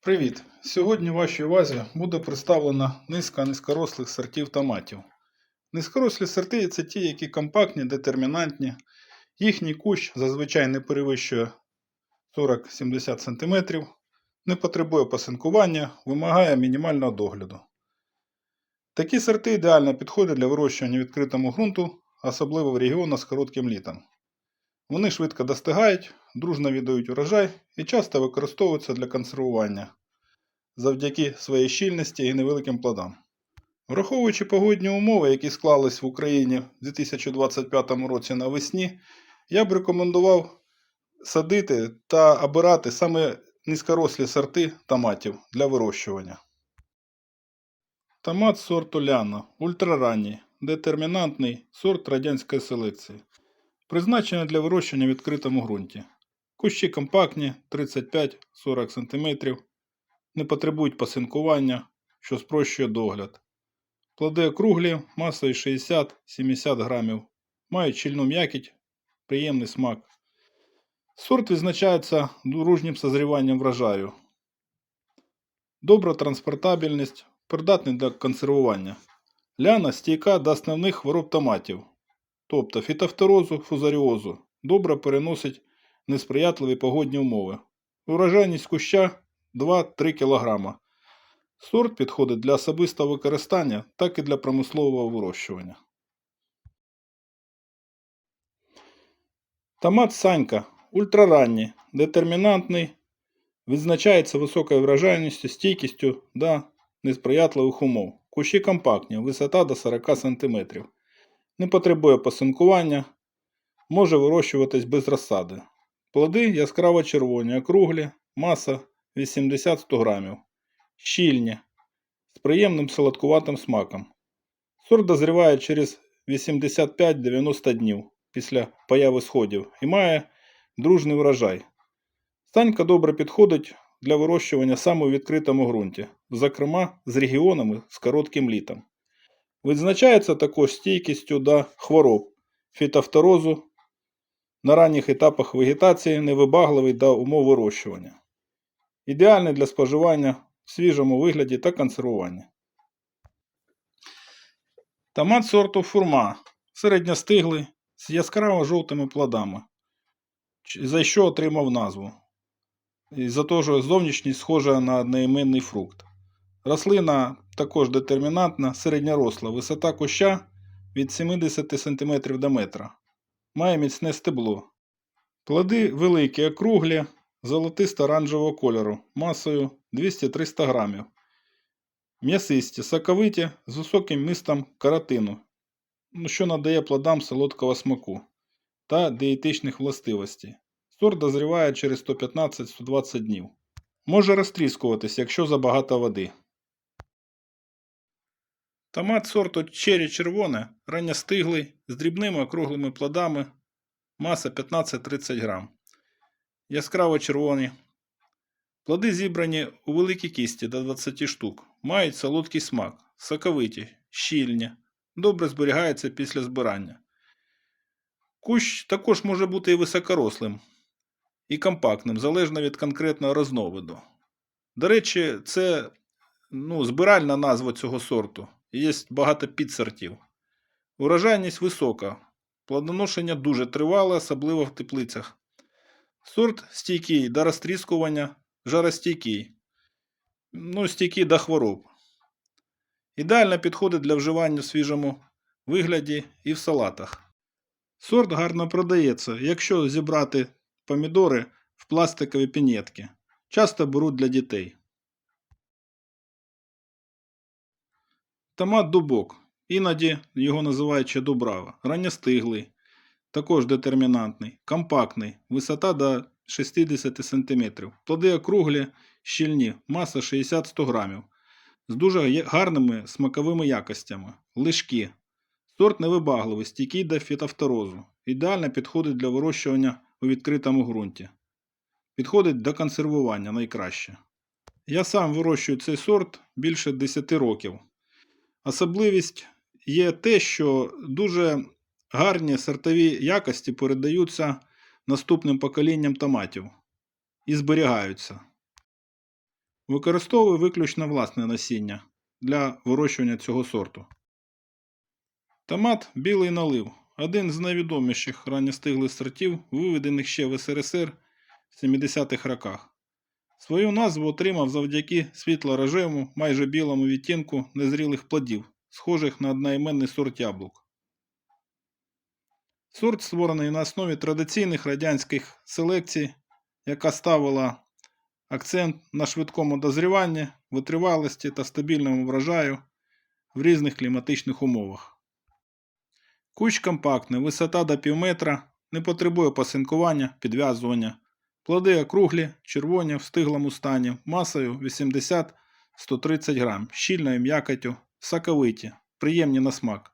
Привіт! Сьогодні вашій увазі буде представлена низка низькорослих сортів томатів. Низькорослі сорти це ті, які компактні, детермінантні. Їхній кущ зазвичай не перевищує 40-70 см, не потребує пасинкування, вимагає мінімального догляду. Такі сорти ідеально підходять для вирощування відкритому ґрунту, особливо в регіонах з коротким літом. Вони швидко достигають, дружно віддають урожай і часто використовуються для консервування завдяки своїй щільності і невеликим плодам. Враховуючи погодні умови, які склались в Україні в 2025 році навесні, я б рекомендував садити та обирати саме низькорослі сорти томатів для вирощування. Томат сорту Ляна ультраранній, детермінантний сорт радянської селекції. Призначений для вирощування в відкритому ґрунті. Кущі компактні 35-40 см, не потребують пасинкування, що спрощує догляд. Плоди округлі масою 60-70 грамів, мають щільну м'якіть, приємний смак. Сорт відзначається дружнім созріванням врожаю. Добра транспортабельність, придатний для консервування. Ляна стійка до основних хвороб томатів, тобто фітофторозу, фузаріозу, добре переносить несприятливі погодні умови. Урожайність куща 2-3 кг. Сорт підходить для особистого використання, так і для промислового вирощування. Томат Санька ультраранній, детермінантний, відзначається високою врожайністю, стійкістю до несприятливих умов. Кущі компактні, висота до 40 см. Не потребує пасинкування, може вирощуватись без розсади. Плоди яскраво червоні, округлі, маса 80-100 грамів. Щільні, з приємним солодкуватим смаком. Сорт дозріває через 85-90 днів після появи сходів і має дружний врожай. Станька добре підходить для вирощування саме у відкритому ґрунті, зокрема з регіонами з коротким літом. Відзначається також стійкістю до хвороб, фітофторозу, на ранніх етапах вегетації невибагливий до умов вирощування. Ідеальний для споживання в свіжому вигляді та консервування. Томат сорту фурма середньостиглий з яскраво жовтими плодами, за що отримав назву. І за те, що зовнішність схожа на одноіменний фрукт. Рослина також детермінантна, середньоросла, висота куща від 70 см до метра. Має міцне стебло. Плоди великі, округлі, золотисто-оранжевого кольору, масою 200-300 грамів. М'ясисті, соковиті, з високим містом каротину, ну, що надає плодам солодкого смаку та дієтичних властивостей. Сорт дозріває через 115-120 днів. Може розтріскуватись, якщо забагато води. Томат сорту черрі червоне, ранньостиглий, з дрібними округлими плодами, маса 15-30 грам. Яскраво червоні. Плоди зібрані у великій кісті до 20 штук, мають солодкий смак, соковиті, щільні, добре зберігаються після збирання. Кущ також може бути і високорослим, і компактним, залежно від конкретного розновиду. До речі, це ну, збиральна назва цього сорту. Є багато підсортів. Урожайність висока, плодоношення дуже тривале, особливо в теплицях. Сорт стійкий до розтріскування, жаростійкий, ну, стійкий до хвороб. Ідеально підходить для вживання в свіжому вигляді і в салатах. Сорт гарно продається, якщо зібрати помідори в пластикові пінетки. Часто беруть для дітей. Томат дубок. Іноді його називають ще дубрава. Ранньостиглий, також детермінантний, компактний, висота до 60 см. Плоди округлі, щільні, маса 60-100 грамів. З дуже гарними смаковими якостями. Лишки. Сорт невибагливий, стійкий до фітофторозу. Ідеально підходить для вирощування у відкритому ґрунті. Підходить до консервування найкраще. Я сам вирощую цей сорт більше 10 років. Особливість є те, що дуже гарні сортові якості передаються наступним поколінням томатів і зберігаються. Використовую виключно власне насіння для вирощування цього сорту. Томат білий налив один з найвідоміших ранньостиглих сортів, виведених ще в СРСР в 70-х роках. Свою назву отримав завдяки світло-рожевому, майже білому відтінку незрілих плодів, схожих на одноіменний сорт яблук. Сорт створений на основі традиційних радянських селекцій, яка ставила акцент на швидкому дозріванні, витривалості та стабільному врожаю в різних кліматичних умовах. Кущ компактний, висота до пів метра, не потребує пасинкування, підв'язування. Плоди округлі, червоні в стиглому стані, масою 80-130 грам, щільною м'якотю, соковиті, приємні на смак.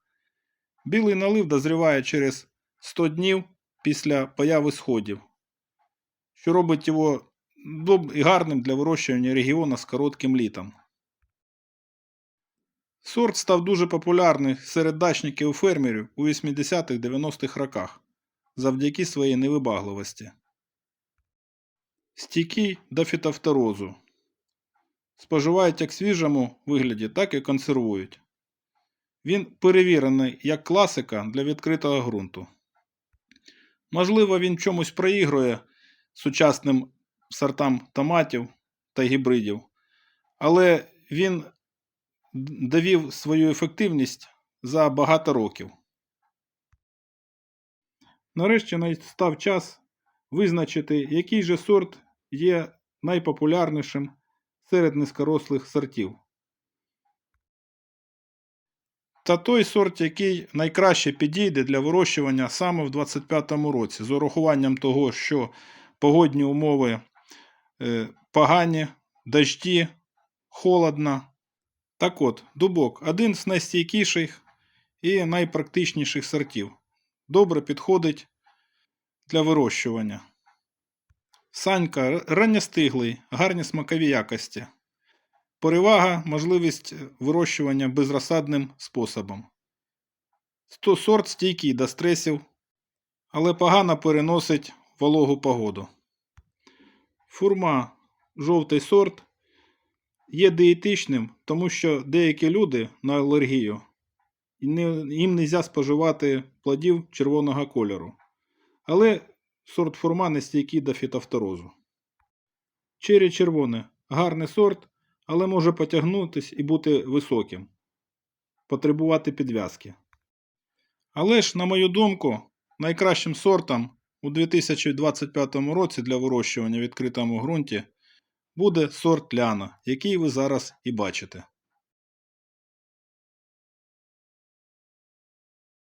Білий налив дозріває через 100 днів після появи сходів, що робить його і гарним для вирощування регіону з коротким літом. Сорт став дуже популярний серед дачників і фермерів у 80-х-90-х роках завдяки своїй невибагливості. Стійкий до фітофторозу. Споживають як свіжому вигляді, так і консервують. Він перевірений як класика для відкритого ґрунту. Можливо, він чомусь проігрує сучасним сортам томатів та гібридів, але він довів свою ефективність за багато років. Нарешті настав час визначити, який же сорт є найпопулярнішим серед низькорослих сортів. Та той сорт, який найкраще підійде для вирощування саме в 2025 році, з урахуванням того, що погодні умови е, погані, дожді, холодно. Так от, дубок один з найстійкіших і найпрактичніших сортів. Добре підходить для вирощування. Санька ранньостиглий, гарні смакові якості. Перевага можливість вирощування безрозсадним способом. Сорт стійкий до стресів, але погано переносить вологу погоду. Фурма жовтий сорт є дієтичним, тому що деякі люди на алергію їм не можна споживати плодів червоного кольору. Але сорт фурма не стійкий до фітофторозу. Чері червоне гарний сорт, але може потягнутись і бути високим, потребувати підв'язки. Але ж, на мою думку, найкращим сортом у 2025 році для вирощування в відкритому ґрунті буде сорт ляна, який ви зараз і бачите.